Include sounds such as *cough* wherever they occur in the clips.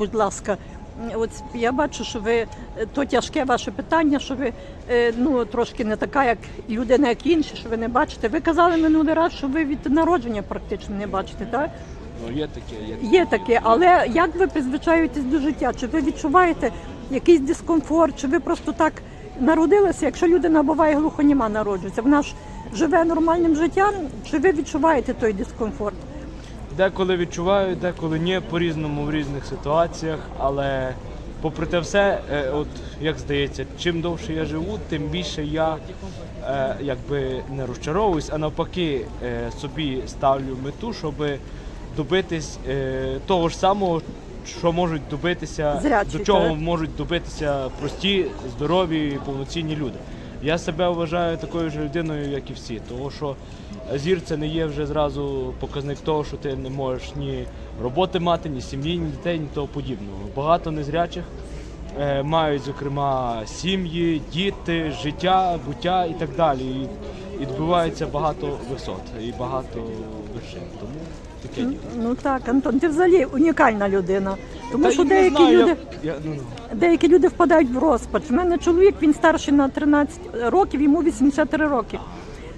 будь ласка, от я бачу, що ви то тяжке ваше питання, що ви е, ну трошки не така, як людина, як інші, що ви не бачите. Ви казали минулий раз, що ви від народження практично не бачите, так? Ну, є таке, є таке. Є таке, але як ви призвичаєтесь до життя? Чи ви відчуваєте якийсь дискомфорт, чи ви просто так народилися? Якщо людина буває глухоніма народжується, вона ж живе нормальним життям, чи ви відчуваєте той дискомфорт? Деколи відчуваю, деколи ні, по-різному в різних ситуаціях, але попри те все, е, от як здається, чим довше я живу, тим більше я е, якби не розчаровуюсь, а навпаки е, собі ставлю мету, щоб добитись е, того ж самого, що можуть добитися, Зрячі, до чого так? можуть добитися прості, здорові, повноцінні люди. Я себе вважаю такою ж людиною, як і всі, тому що зір це не є вже зразу показник того, що ти не можеш ні роботи мати, ні сім'ї, ні дітей, ні того подібного. Багато незрячих е, мають, зокрема, сім'ї, діти, життя, буття і так далі. І, і добивається багато висот і багато вершин. Тому таке діло. Ну так, Антон, ти взагалі унікальна людина. Тому що деякі люди. Ну, ну. Деякі люди впадають в розпач. У мене чоловік, він старший на 13 років, йому 83 роки.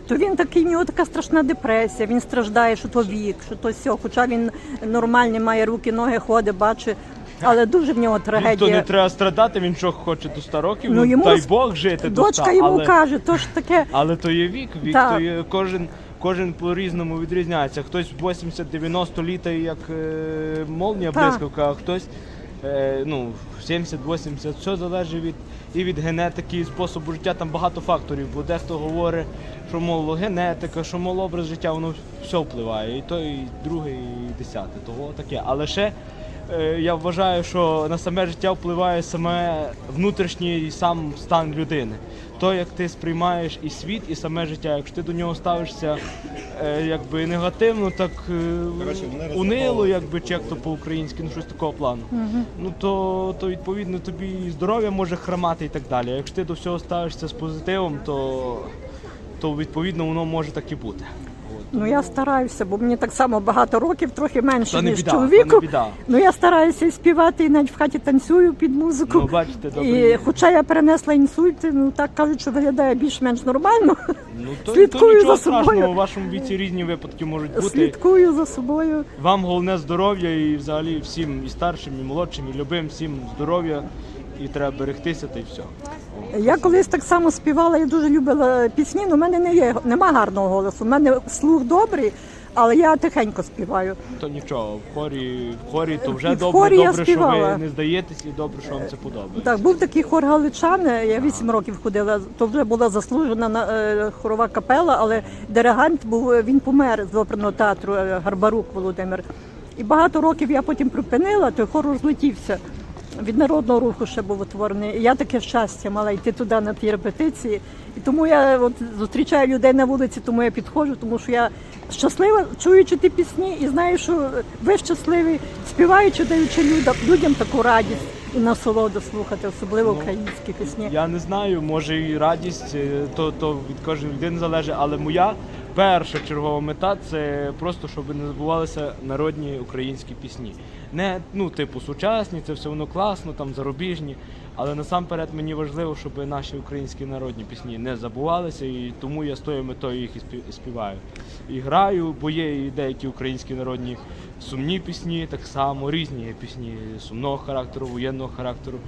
То він такий, в нього така страшна депресія, він страждає, що то вік, що то сьо. Хоча він нормальний, має руки, ноги, ходить, бачить. Але дуже в нього Він то не треба страдати, він що хоче до 100 років, Ну, ну, йому дай Бог жити до 100, Дочка йому але... каже, то ж таке. Але то є вік, вік Так. то є кожен, кожен по-різному відрізняється. Хтось 80-90 літає, як е, молнія блискавка, а хтось е, ну, 70-80. Все залежить від і від генетики, і способу життя. Там багато факторів. Бо дехто говорить, що мол, генетика, що мол, образ життя, воно все впливає. І той, і другий, і десятий. Того таке. Але ще я вважаю, що на саме життя впливає саме внутрішній сам стан людини. То, як ти сприймаєш і світ, і саме життя. Якщо ти до нього ставишся е, якби негативно, так е, унило, якби чи як то по-українськи, ну щось такого плану. Ну то, то відповідно тобі і здоров'я може хромати і так далі. Якщо ти до всього ставишся з позитивом, то, то відповідно воно може так і бути. Ну я стараюся, бо мені так само багато років, трохи менше, Та не ніж біда, та чоловіку. не біда. Ну я стараюся і співати, і навіть в хаті танцюю під музику. Ну, бачите, добре. І хоча я перенесла інсульт, ну так кажуть, що виглядає більш-менш нормально. Ну, то, *laughs* Слідкую то нічого за собою. страшного, у вашому віці різні випадки можуть бути. Слідкую за собою. Вам головне здоров'я і взагалі всім і старшим, і молодшим, і любим, всім здоров'я. І треба берегтися, та й все. Я колись так само співала, я дуже любила пісні, але в мене не є, нема гарного голосу. У мене слух добрий, але я тихенько співаю. То нічого, в хорі, в хорі то вже в добре, хорі я добре, що співала. ви не здаєтесь, і добре, що вам це подобається. Так, був такий хор галичани, я 8 років ходила, то вже була заслужена на- е, хорова капела, але диригент був, е, він помер з оперного театру е, Гарбарук Володимир. І багато років я потім припинила, той хор розлетівся. Від народного руху ще був утворений. І я таке щастя мала йти туди на ті репетиції. І тому я от зустрічаю людей на вулиці, тому я підходжу, тому що я щаслива, чуючи ті пісні, і знаю, що ви щасливі, співаючи, даючи людям, людям таку радість і насолоду слухати, особливо українські пісні. Я не знаю, може і радість, е, то, то від кожної людини залежить, але моя перша чергова мета це просто, щоб не забувалися народні українські пісні. Не ну, типу, сучасні, це все воно класно, там зарубіжні. Але насамперед мені важливо, щоб наші українські народні пісні не забувалися, і тому я з тою метою їх і співаю. І граю, бо є і деякі українські народні сумні пісні, так само різні пісні сумного характеру, воєнного характеру,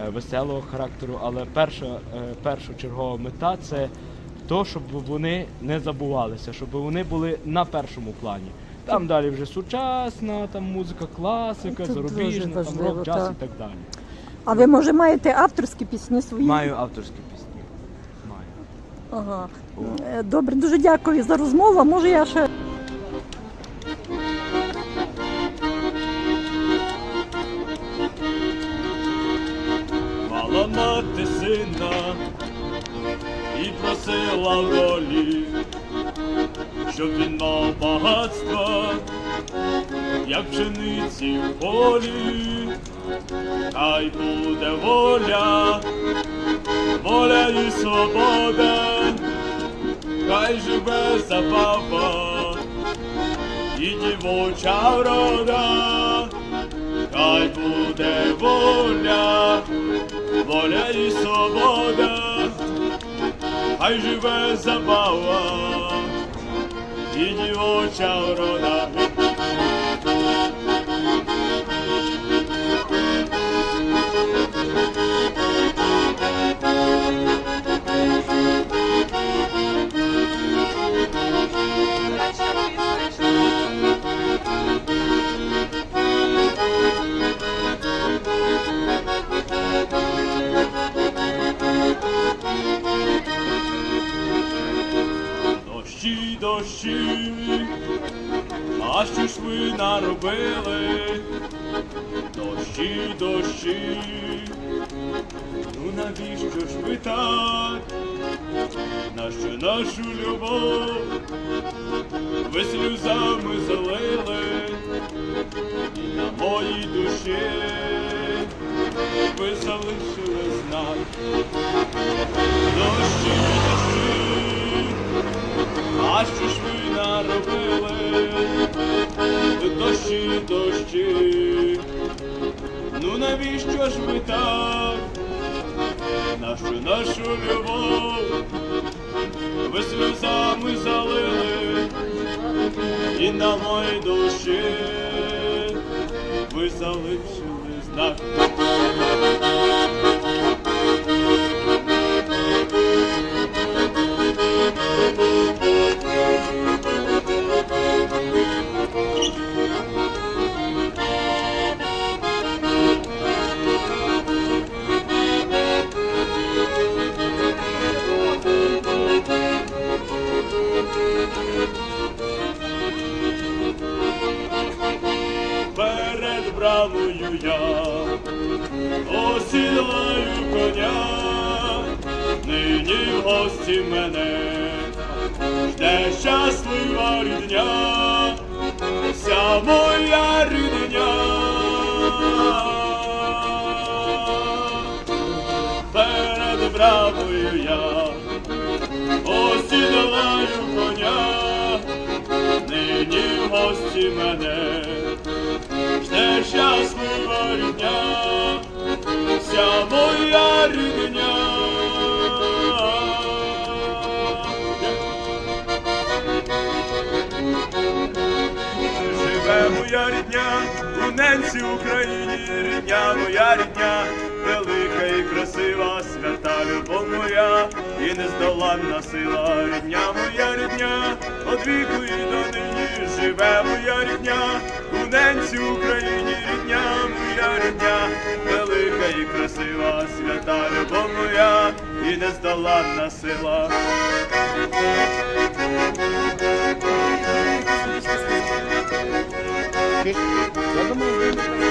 е, веселого характеру. Але перша, е, першочергова мета це то, щоб вони не забувалися, щоб вони були на першому плані. Там далі вже сучасна, там музика, класика, Це дуже зарубіжна, там важливо, рок, джаз так. і так далі. А ви, може, маєте авторські пісні свої? Маю авторські пісні. Маю. Ага. Е, Добре, дуже дякую за розмову. А Може, я ще Мала мати сина і просила в ролі, щоб він мав багатство, як пшениці в полі, хай буде воля, воля і свобода, хай живе забава і дівоча врода. хай буде воля, воля і свобода, хай живе забава і дівоча врода. Дощі, а що ж ви наробили? Дощі, дощі, ну навіщо ж ви так? Нащо нашу любов ви сльозами залили, і на моїй душі ви залишили знак. Дощі, дощі. А що ж Дощі, дощі. Ну навіщо ж ви так? Нашу нашу любов ви сльозами залили, і на моїй душі ви залишили знак. Гості мене. Жде щаслива рідня, вся моя рідня. Перед брамою я осідаю коня, нині гості мене. Жде щаслива рідня, вся моя рідня. Рідня у ненці Україні, рідня моя рідня, велика і красива, свята любов моя, і нездоланна сила, рідня моя рідня, од віку і до нині живе моя рідня, у ненці Україні, рідня моя рідня, велика і красива, свята любов моя, і нездоланна сила. Bakit? Huwag mo